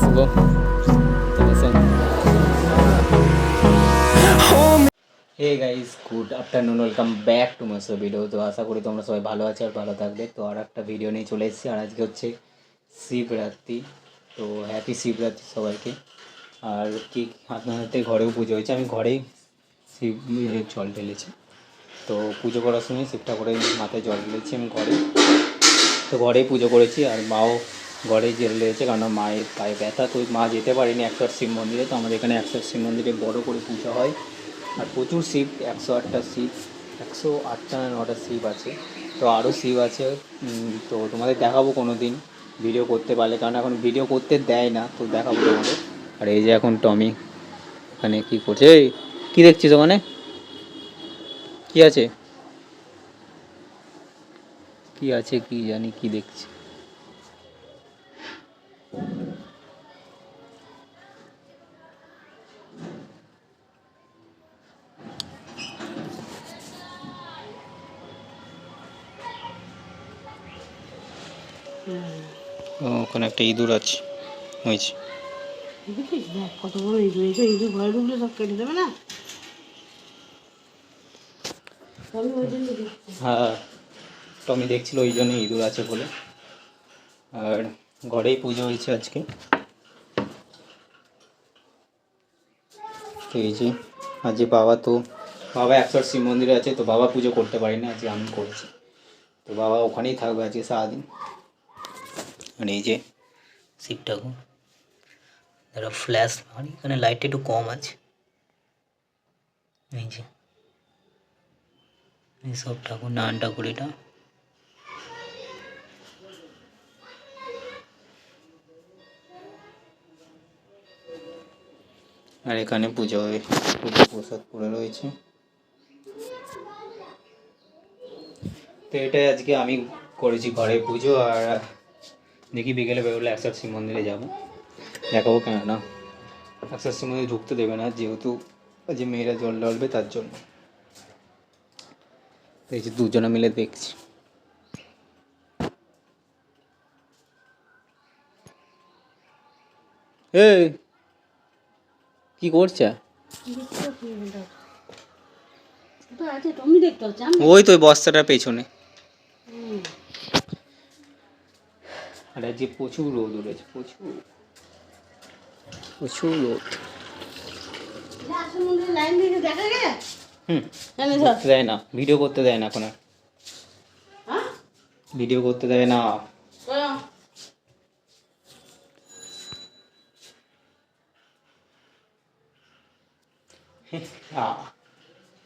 সঙ্গে hey guys good afternoon welcome back to mass video তো আশা করি তোমরা সবাই ভালো আছো আর ভালো থাকবে। তো আর একটা ভিডিও নিয়ে চলে এসেছি, আর আজকে হচ্ছে শিবরাত্রি। তো হ্যাপি শিবরাত্রি সবাইকে। আর কি আপনার হাতে ঘরেও পুজো হয়েছে? আমি ঘরেই শিব জল ঢেলেছি। তো পুজো করার সময় শিব ঠাকুরের মাথায় জল ঢেলেছি আমি ঘরে। তো ঘরেই পুজো করেছি, আর মাও ঘরেই জেল রয়েছে কারণ মায়ের পায়ে ব্যথা, তো মা যেতে পারেনি একশো আট শিব মন্দিরে, তো আমাদের এখানে একশো আট শিব মন্দিরে বড় করে পুজো হয়। আর প্রচুর শিব একশো আটটা শিব একশো আটটা না নটা শিব আছে। তো আরও শিব আছে। তো তোমাদের দেখাবো কোনো দিন ভিডিও করতে পারলে। কারণ এখন ভিডিও করতে দেয় না, তো দেখাবো তোমাদের। আর এই যে এখন টমি, এখানে কী করছে? কী দেখছিস ওখানে? কী আছে? কি আছে কি জানি, কি দেখছি। ওখানে একটা ইঁদুর আছে হয়েছে কত বড় ইঁদুর এসে ইঁদুর ঘরে ঢুকলে সব কেটে দেবে না? আমি ওই জন্য দেখছি। হ্যাঁ টমি দেখছিল ওই জন্য ইঁদুর আছে বলে। আর ঘরেই পুজো হয়েছে আজকে। তো এই যে আজ বাবা তো বাবা একশো শিব মন্দিরে আছে তো বাবা পুজো করতে পারি না আজকে আমি করছি। তো বাবা ওখানেই থাকবে আজকে সারাদিন। আর এই যে শিব ঠাকুর ফ্ল্যাশ মানে এখানে লাইট একটু কম আছে। এই যে। এইসব ঠাকুর নান ঠাকুর এটা। আর এখানে পুজো হয় পুজো প্রসাদ পড়ে রয়েছে। তো এটাই আজকে আমি করেছি ঘরে পুজো আর দেখি বিকেলে বেরোলে একসাথ শিব মন্দিরে যাব। দেখাবো কেন না। একসাথ শিব মন্দিরে ঢুকতে দেবে না যেহেতু যে মেয়েরা জল ঢালবে তার জন্য। এই যে দুজনে মিলে দেখছি। এই কি করছে? আমি ওই তো বস্তাটার পেছনে হুম। আর আজকে প্রচুর রোদ উঠেছে প্রচুর। প্রচুর রোদ। দিয়ে না ভিডিও করতে দেয় না এখন হ্যাঁ? ভিডিও করতে দেয় না।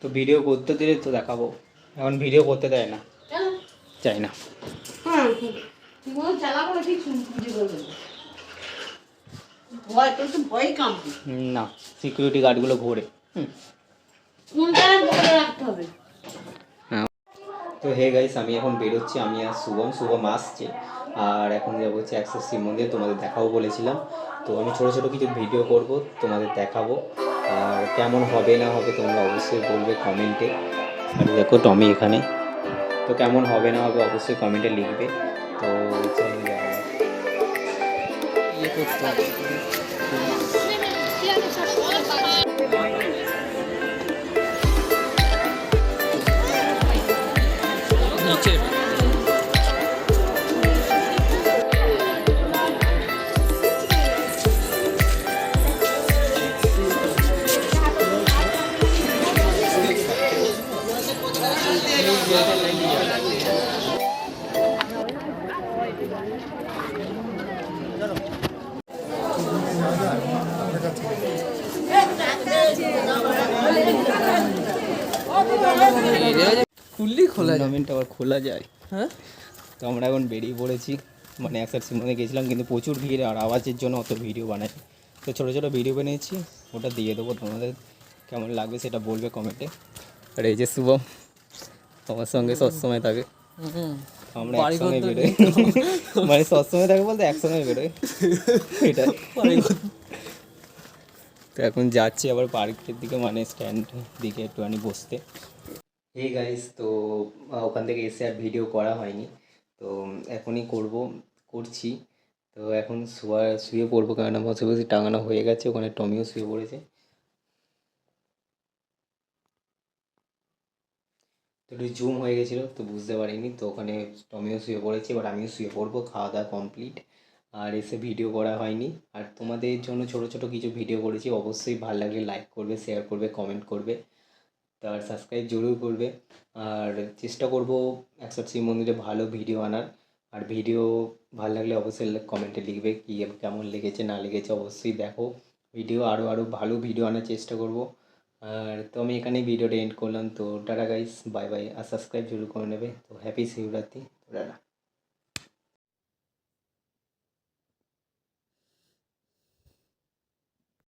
তো ভিডিও করতে দিলে তো দেখাবো। এখন ভিডিও করতে দেয় না। চাই না। হ্যাঁ মনে চালা করে ঠিক শুন করবে ভয় তোর তো ভয় কাঁপবে না সিকিউরিটি গার্ডগুলো ঘোরে মনটা রাখতে হবে। তো হে গাইস আমি এখন বেরোচ্ছি আমি আর শুভম শুভম আসছে। আর এখন যাব হচ্ছে একশো শিব মন্দির তোমাদের দেখাবো বলেছিলাম। তো আমি ছোটো ছোটো কিছু ভিডিও করব তোমাদের দেখাবো। আর কেমন হবে না হবে তোমরা অবশ্যই বলবে কমেন্টে আর দেখো টমি এখানে। তো কেমন হবে না হবে অবশ্যই কমেন্টে লিখবে। তো। ইয়ে করতে হবে। নিচে খুললি খোলা টুর্নামেন্ট আবার খোলা যায়। হ্যাঁ? তো আমরা এখন বেরিয়ে পড়েছি। মানে একসাথে গেছিলাম কিন্তু প্রচুর ভিড় আর আওয়াজের জন্য অত ভিডিও বানাই তো ছোটো ছোটো ভিডিও বানিয়েছি ওটা দিয়ে দেবো তোমাদের। কেমন লাগবে সেটা বলবে কমেন্টে। আর এই যে শুভম আমার সঙ্গে সবসময় থাকে। হুম। আমরা একসঙ্গে বেরোই। মানে সবসময় থাকে বলতে একসঙ্গে বেরোই। এটা। তো এখন যাচ্ছি আবার পার্কের দিকে মানে স্ট্যান্ড দিকে একটুখানি বসতে। এই গাইস তো ওখান থেকে এসে আর ভিডিও করা হয়নি। তো এখনই করব করছি। তো এখন শোয়া শুয়ে পড়ব কেননা বসে বসে টাঙানো হয়ে গেছে। ওখানে টমিও শুয়ে পড়েছে। তো একটু জুম হয়ে গেছিল, তো বুঝতে পারিনি, তো ওখানে টমিও শুয়ে পড়েছে, এবার আমিও শুয়ে পড়ব খাওয়া দাওয়া কমপ্লিট আর এসে ভিডিও করা হয়নি, আর তোমাদের জন্য ছোট ছোট কিছু ভিডিও করেছি, অবশ্যই ভালো লাগলে লাইক করবে শেয়ার করবে কমেন্ট করবে তার সাবস্ক্রাইব জরুর করবে, আর চেষ্টা করব একশো শিব মন্দিরে ভালো ভিডিও আনার, আর ভিডিও ভালো লাগলে অবশ্যই কমেন্টে লিখবে, কী কেমন লেগেছে, না লেগেছে, অবশ্যই দেখো ভিডিও আরও আরও ভালো ভিডিও আনার চেষ্টা করব আর তো আমি এখানে ভিডিওটা এন্ড করলাম। তো টাটা গাইস বাই বাই আর সাবস্ক্রাইব জরুর করে নেবে। তো হ্যাপি শিবরাত্রি। টাটা।